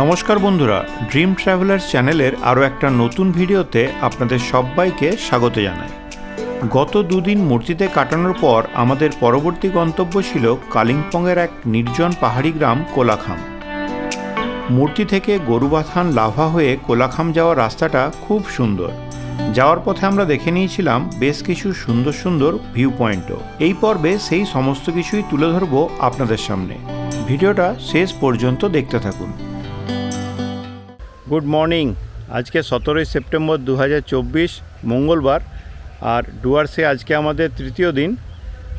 নমস্কার বন্ধুরা dream travellers চ্যানেলের আরও একটা নতুন ভিডিওতে আপনাদের সবাইকে স্বাগত জানাই। গত দুদিন মূর্তিতে কাটানোর পর আমাদের পরবর্তী গন্তব্য ছিল কালিম্পংয়ের এক নির্জন পাহাড়ি গ্রাম কোলাখাম। মূর্তি থেকে গরুবাথান লাভা হয়ে কোলাখাম যাওয়ার রাস্তাটা খুব সুন্দর। যাওয়ার পথে আমরা দেখে নিয়েছিলাম বেশ কিছু সুন্দর সুন্দর ভিউ পয়েন্টও। এই পর্বে সেই সমস্ত কিছুই তুলে ধরবো আপনাদের সামনে। ভিডিওটা শেষ পর্যন্ত দেখতে থাকুন। Good morning. আজকে সতেরোই সেপ্টেম্বর দু হাজার চব্বিশ, মঙ্গলবার, আর ডুয়ার্সে আজকে আমাদের তৃতীয় দিন।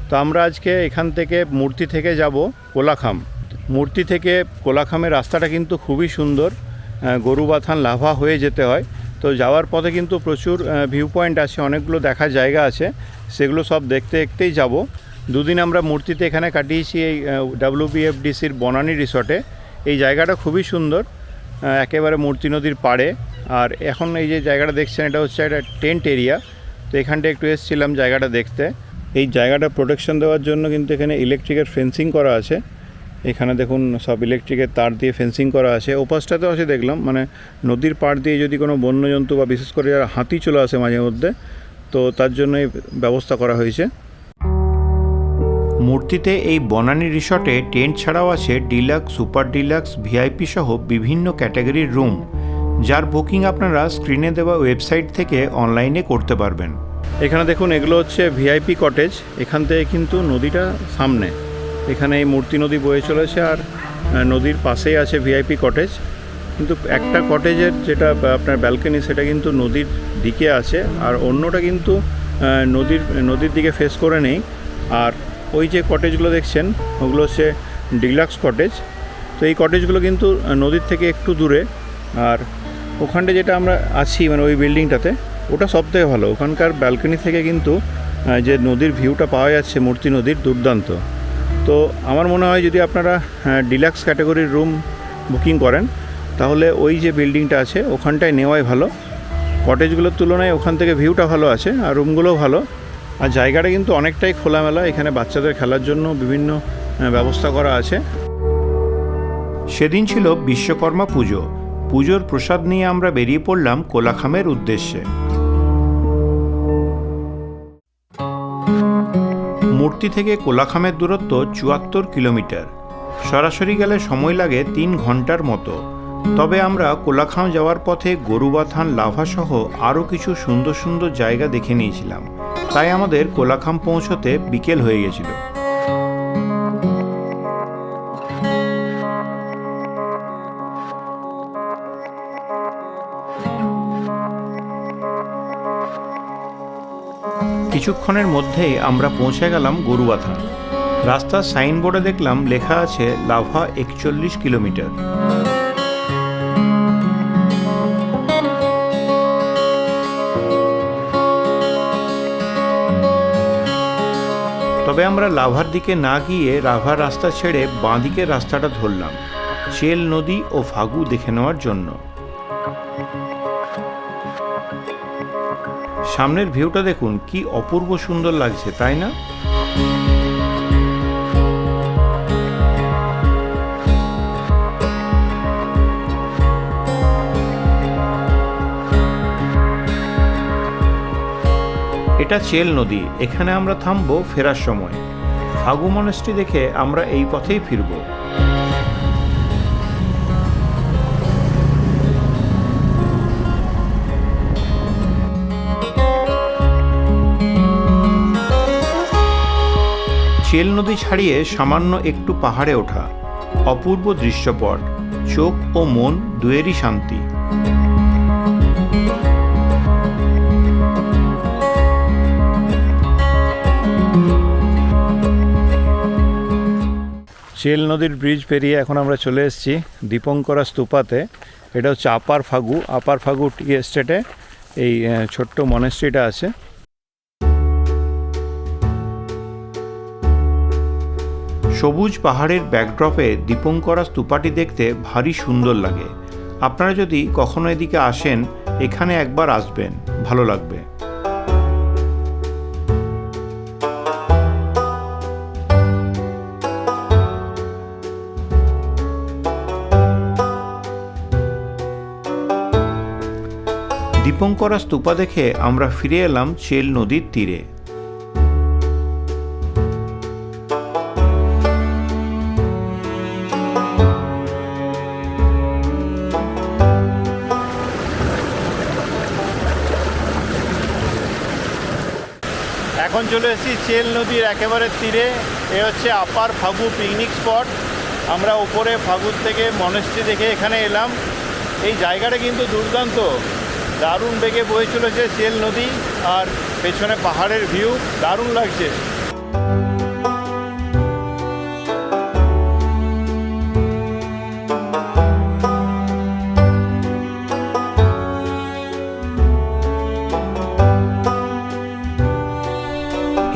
তো আমরা আজকে এখান থেকে মূর্তি থেকে যাব কোলাখাম। মূর্তি থেকে কোলাখামের রাস্তাটা কিন্তু খুবই সুন্দর। গরুবাথান লাভা হয়ে যেতে হয়। তো যাওয়ার পথে কিন্তু প্রচুর ভিউ পয়েন্ট আছে, অনেকগুলো দেখার জায়গা আছে। সেগুলো সব দেখতে দেখতেই যাব। দুদিন আমরা মূর্তিতে এখানে কাটিয়েছি এই ডাব্লিউবিএফডিসির বনানী রিসর্টে। এই জায়গাটা খুবই সুন্দর। একেবারে মূর্তি নদীর পাড়ে। আর এখন এই যে জায়গাটা দেখছেন, এটা হচ্ছে একটা টেন্ট এরিয়া। তো এখানটা একটু এসেছিলাম জায়গাটা দেখতে। এই জায়গাটা প্রোটেকশন দেওয়ার জন্য কিন্তু এখানে ইলেকট্রিকের ফেন্সিং করা আছে। এখানে দেখুন, সব ইলেকট্রিকের তার দিয়ে ফেন্সিং করা আছে। ওপাশটাতেও আছে দেখলাম মানে নদীর পাড় দিয়ে যদি কোনো বন্যজন্তু বা বিশেষ করে যারা হাতি চলে আসে মাঝে মধ্যে, তো তার জন্য ব্যবস্থা করা হয়েছে। মূর্তিতে এই বনানী রিসর্টে টেন্ট ছাড়াও আছে ডিলাক্স, সুপার ডিলাক্স, ভিআইপি সহ বিভিন্ন ক্যাটাগরির রুম, যার বুকিং আপনারা স্ক্রিনে দেওয়া ওয়েবসাইট থেকে অনলাইনে করতে পারবেন। এখানে দেখুন, এগুলো হচ্ছে ভিআইপি কটেজ, এখান থেকে কিন্তু নদীটা সামনে। এখানে এই মূর্তি নদী বয়ে চলেছে আর নদীর পাশেই আছে ভিআইপি কটেজ। কিন্তু একটা কটেজের যেটা আপনার ব্যালকনি, সেটা কিন্তু নদীর দিকে আছে। আর অন্যটা কিন্তু নদীর নদীর দিকে ফেস করে নেই। আর ওই যে কটেজগুলো দেখছেন, ওগুলো হচ্ছে ডিলাক্স কটেজ তো এই কটেজগুলো কিন্তু নদীর থেকে একটু দূরে। আর ওখানটা যেটা আমরা আছি মানে ওই বিল্ডিংটাতে, ওটা সব থেকে ভালো। ওখানকার ব্যালকনি থেকে কিন্তু যে নদীর ভিউটা পাওয়া যাচ্ছে, মূর্তি নদীর দুর্দান্ত। তো আমার মনে হয় যদি আপনারা ডিলাক্স ক্যাটাগরির রুম বুকিং করেন, তাহলে ওই যে বিল্ডিংটা আছে, ওখানটায় নেওয়াই ভালো। কটেজগুলোর তুলনায় ওখান থেকে ভিউটা ভালো আছে, আর রুমগুলোও ভালো। আর জায়গাটা কিন্তু অনেকটাই খোলামেলা। এখানে বাচ্চাদের খেলার জন্য বিভিন্ন ব্যবস্থা করা আছে। সেদিন ছিল বিশ্বকর্মা পুজো। পুজোর প্রসাদ নিয়ে আমরা বেরিয়ে পড়লাম কোলাখামের উদ্দেশ্যে। মূর্তি থেকে কোলাখামের দূরত্ব চুয়াত্তর কিলোমিটার। সরাসরি গেলে সময় লাগে তিন ঘণ্টার মতো। তবে আমরা কোলাখাম যাওয়ার পথে গরুবাথান, লাভাসহ আরও কিছু সুন্দর সুন্দর জায়গা দেখে নিয়েছিলাম। তাই আমাদের কোলাখাম পৌঁছতে বিকেল হয়ে গেছিল। কিছুক্ষণের মধ্যেই আমরা পৌঁছে গেলাম গরুবাথান। রাস্তার সাইনবোর্ডে দেখলাম লেখা আছে লাভা একচল্লিশ কিলোমিটার। তবে আমরা লাভার দিকে না গিয়ে রাভার রাস্তা ছেড়ে বাঁ দিকের রাস্তাটা ধরলাম, চেল নদী ও ফাগু দেখে নেওয়ার জন্য। সামনের ভিউটা দেখুন, কি অপূর্ব সুন্দর লাগছে, তাই না? এটা চেল নদী, এখানে আমরা থামবো ফেরার সময়। ফাগু মনেস্ট্রি দেখে আমরা এই পথেই ফিরবো। চেল নদী ছাড়িয়ে সামান্য একটু পাহাড়ে ওঠা, অপূর্ব দৃশ্যপট, চোখ ও মন দুয়েরই শান্তি। চেল নদীর ব্রিজ পেরিয়ে এখন আমরা চলে এসেছি দীপঙ্করা স্তূপাতে। এটা হচ্ছে আপার ফাগু। আপার ফাগু টি এস্টেটে এই ছোট্ট মনেস্ট্রিটা আছে। সবুজ পাহাড়ের ব্যাকড্রপে দীপঙ্করা স্তূপাটি দেখতে ভারী সুন্দর লাগে। আপনারা যদি কখনো এদিকে আসেন, এখানে একবার আসবেন। ভালো লাগবে। দীপঙ্করা স্তূপা দেখে আমরা ফিরে এলাম চেল নদীর তীরে। এখন চলে এসেছি চেল নদীর একেবারে তীরে। এ হচ্ছে আপার ফাগু পিকনিক স্পট আমরা উপরে ফাগুর থেকে মনেস্ট্রি দেখে এখানে এলাম। এই জায়গাটা কিন্তু দুর্দান্ত। দারুণ বেগে বয়ে চলেছে চেল নদী আর পেছনে পাহাড়ের ভিউ, দারুণ লাগছে।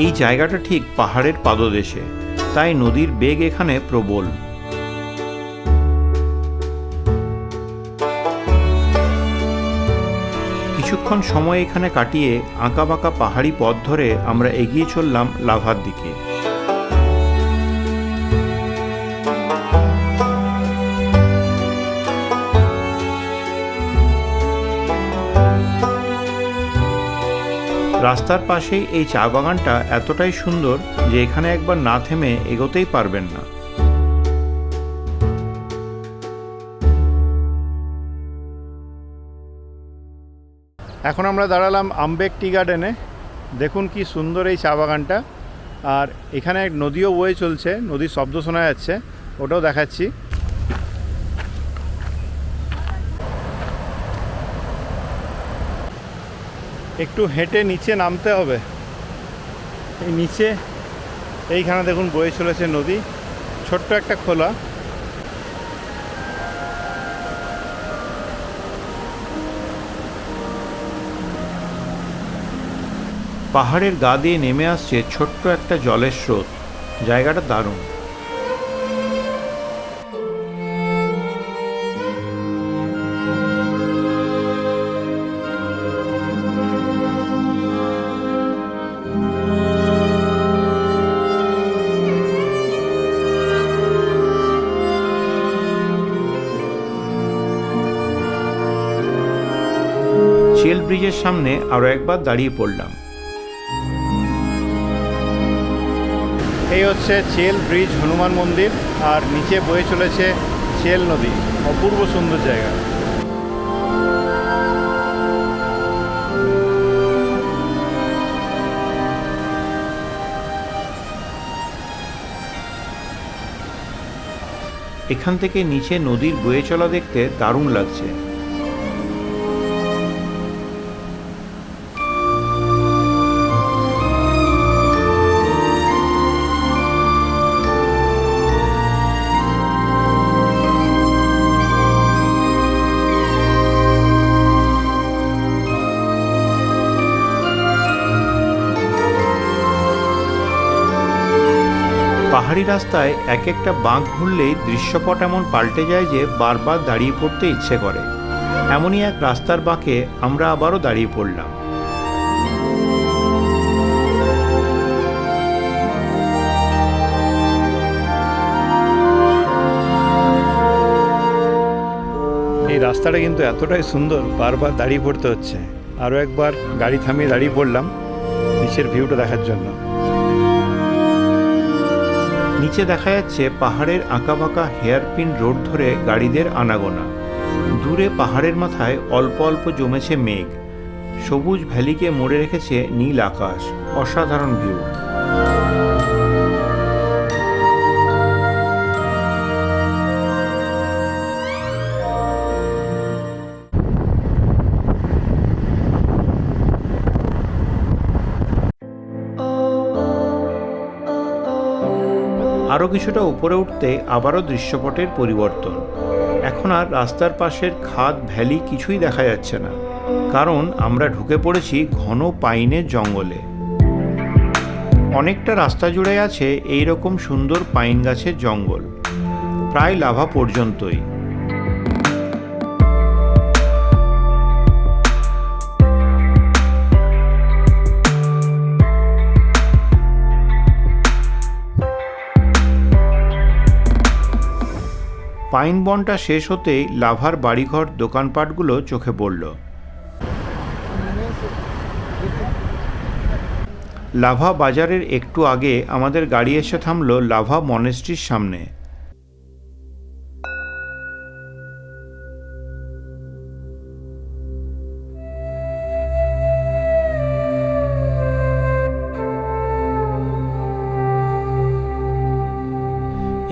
এই জায়গাটা ঠিক পাহাড়ের পাদদেশে, তাই নদীর বেগ এখানে প্রবল। কিছুক্ষণ সময় এখানে কাটিয়ে আঁকাবাঁকা পাহাড়ি পথ ধরে আমরা এগিয়ে চললাম লাভার দিকে। রাস্তার পাশেই এই চা বাগানটা এতটাই সুন্দর যে এখানে একবার না থেমে এগোতেই পারবেন না। এখন আমরা দাঁড়ালাম আম্বেক টি গার্ডেনে। দেখুন কি সুন্দর এই চা বাগানটা। আর এখানে এক নদীও বয়ে চলছে, নদীর শব্দ শোনা যাচ্ছে, ওটাও দেখাচ্ছি। একটু হেঁটে নিচে নামতে হবে। এই নিচে, এইখানে দেখুন বয়ে চলেছে নদী। ছোট্ট একটা খোলা। পাহাড়ের গা দিয়ে নেমে আসছে ছোট্ট একটা জলের স্রোত। জায়গাটা দারুণ। চেল ব্রিজের সামনে আরও একবার দাঁড়িয়ে পড়লাম। এই হচ্ছে চেল ব্রিজ হনুমান মন্দির, আর নিচে বয়ে চলেছে চেল নদী, অপূর্ব সুন্দর জায়গা। এখান থেকে নিচে নদীর বয়ে চলা দেখতে দারুণ লাগছে। পাহাড়ি রাস্তায় এক একটা বাঁক ঘুরলেই দৃশ্যপট এমন পাল্টে যায় যে বারবার দাঁড়িয়ে পড়তে ইচ্ছে করে। এমনই এক রাস্তার বাঁকে আমরা আবারও দাঁড়িয়ে পড়লাম। এই রাস্তাটা কিন্তু এতটাই সুন্দর, বারবার দাঁড়িয়ে পড়তে হচ্ছে। আরও একবার গাড়ি থামিয়ে দাঁড়িয়ে পড়লাম, নিচের ভিউটা দেখার জন্য। নিচে দেখা যাচ্ছে পাহাড়ের আঁকা আঁকাবাঁকা হেয়ারপিন রোড ধরে গাড়িদের আনাগোনা। দূরে পাহাড়ের মাথায় অল্প অল্প জমেছে মেঘ। সবুজ ভ্যালিকে মোড়ে রেখেছে নীল আকাশ। অসাধারণ ভিউ। আরও কিছুটা উপরে উঠতে আবারও দৃশ্যপটের পরিবর্তন। এখন আর রাস্তার পাশের খাদ ভ্যালি কিছুই দেখা যাচ্ছে না, কারণ আমরা ঢুকে পড়েছি ঘন পাইনের জঙ্গলে। অনেকটা রাস্তা জুড়ে আছে এইরকম সুন্দর পাইন গাছের জঙ্গল, প্রায় লাভা পর্যন্তই। পাইন বনটা শেষ হতেই লাভার বাড়িঘর দোকানপাটগুলো চোখে পড়ল। লাভা বাজারের একটু আগে আমাদের গাড়ি এসে থামল লাভা মনেস্ট্রির সামনে।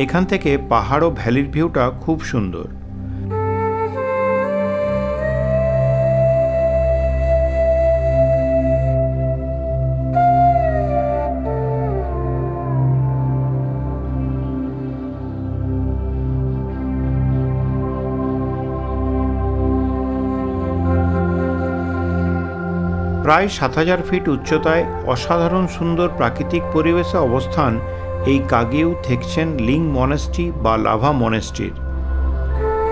এখান থেকে পাহাড় ও ভ্যালির ভিউটা খুব সুন্দর। প্রায় সাত হাজার ফিট উচ্চতায় অসাধারণ সুন্দর প্রাকৃতিক পরিবেশে অবস্থান এই কাগেও থেকছেন লিং মনেস্ট্রি বা লাভা মনেস্ট্রির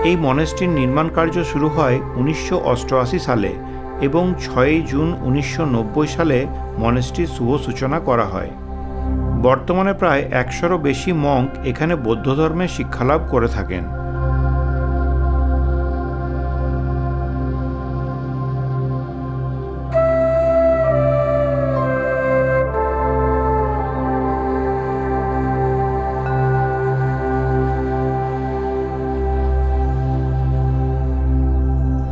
এই মনেস্ট্রির নির্মাণ কার্য শুরু হয় উনিশশো অষ্টআশি সালে এবং ছয়ই জুন উনিশশো নব্বই সালে মনেস্ট্রির শুভ সূচনা করা হয়। বর্তমানে প্রায় একশোরও বেশি মঙ্ক এখানে বৌদ্ধ ধর্মের শিক্ষালাভ করে থাকেন।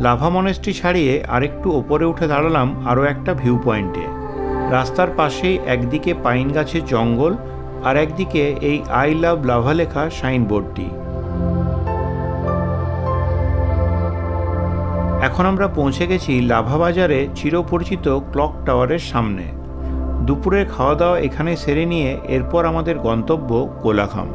লাভা মনেস্ট্রি ছাড়িয়ে আরেকটু ওপরে উঠে দাঁড়ালাম আরও একটা ভিউ পয়েন্টে রাস্তার পাশেই একদিকে পাইন গাছের জঙ্গল আর একদিকে এই আই লাভ লাভা লেখা সাইনবোর্ডটি। এখন আমরা পৌঁছে গেছি লাভা বাজারে চিরপরিচিত ক্লক টাওয়ারের সামনে। দুপুরের খাওয়া দাওয়া এখানে সেরে নিয়ে এরপর আমাদের গন্তব্য কোলাখাম।